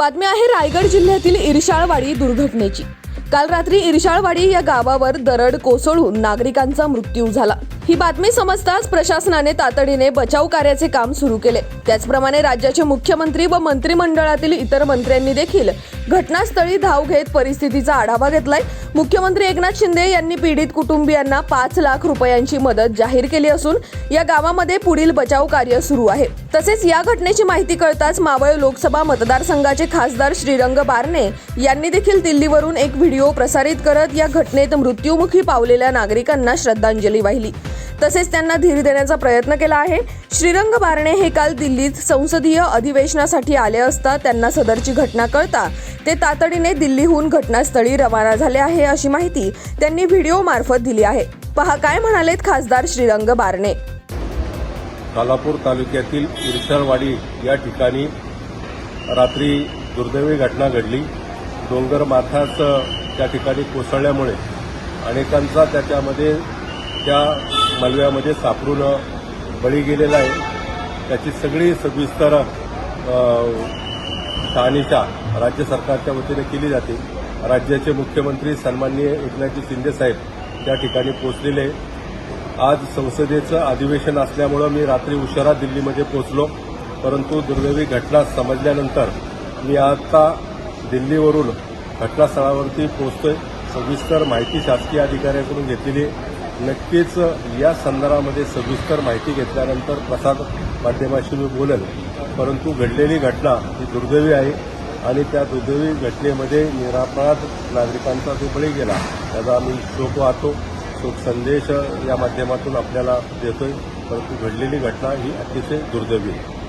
बातमी आहे रायगड जिल्ह्यातील इरशाळवाडी दुर्घटनेची. काल रात्री इरशाळवाडी या गावावर दरड कोसळून नागरिकांचा मृत्यू झाला. ही बातमी समजताच प्रशासनाने तातडीने बचाव कार्याचे काम सुरू केले. त्याचप्रमाणे राज्याचे मुख्यमंत्री व मंत्रिमंडळातील इतर मंत्र्यांनी देखील घटनास्थळी धाव घेत परिस्थितीचा आढावा घेतलाय. मुख्यमंत्री एकनाथ शिंदे यांनी पीडित कुटुंबियांना पाच लाख रुपयांची मदत जाहीर केली असून या गावामध्ये पुढील बचाव कार्य सुरू आहे. तसेच या घटनेची माहिती कळताच मावळ लोकसभा मतदारसंघाचे खासदार श्रीरंग बारणे यांनी देखील दिल्लीवरून एक व्हिडिओ प्रसारित करत या घटनेत मृत्युमुखी पावलेल्या नागरिकांना श्रद्धांजली वाहिली. तसेच त्यांना धीर देण्याचा प्रयत्न केला आहे. श्रीरंग बारणे हे काल दिल्लीत संसदीय अधिवेशनासाठी आले असता त्यांना सदरची घटना कळता ते तातडीने दिल्लीहून घटनास्थळी रवाना झाले आहे अशी माहिती त्यांनी व्हिडिओ मार्फत दिली आहे. पहा काय म्हणालेत खासदार श्रीरंग बारणे. कालापूर तालुक्यातील इरशाळवाडी या ठिकाणी रात्री दुर्दैवी घटना घडली. डोंगर त्या ठिकाणी कोसळल्यामुळे अनेकांचा त्याच्यामध्ये त्या मलव्यामध्ये सापडून बळी गेलेला आहे. त्याची सगळी सविस्तर अ, शहानिशा राज्य सरकारच्या वतीने केली जाते. राज्याचे मुख्यमंत्री सन्माननीय एकनाथजी शिंदे साहेब त्या ठिकाणी पोहोचलेले आज संसदेचं अधिवेशन असल्यामुळं मी रात्री उशिरा दिल्लीमध्ये पोहोचलो. परंतु दुर्दैवी घटना समजल्यानंतर मी आता दिल्लीवरून घटनास्थळावरती पोहोचतोय. सविस्तर माहिती शासकीय अधिकाऱ्याकडून घेतलेली नक्कीच या संदर्भामध्ये सविस्तर माहिती घेतल्यानंतर प्रसाद माध्यमाशी मी बोलेन. परंतु घडलेली घटना ही दुर्दैवी आहे आणि त्या दुर्दैवी घटनेमध्ये निरापराध नागरिकांचा जो बळी गेला. त्याचा आम्ही शोक वाहतो. शोक संदेश या माध्यमातून आपल्याला देतोय. परंतु घडलेली घटना ही अतिशय दुर्दैवी आहे.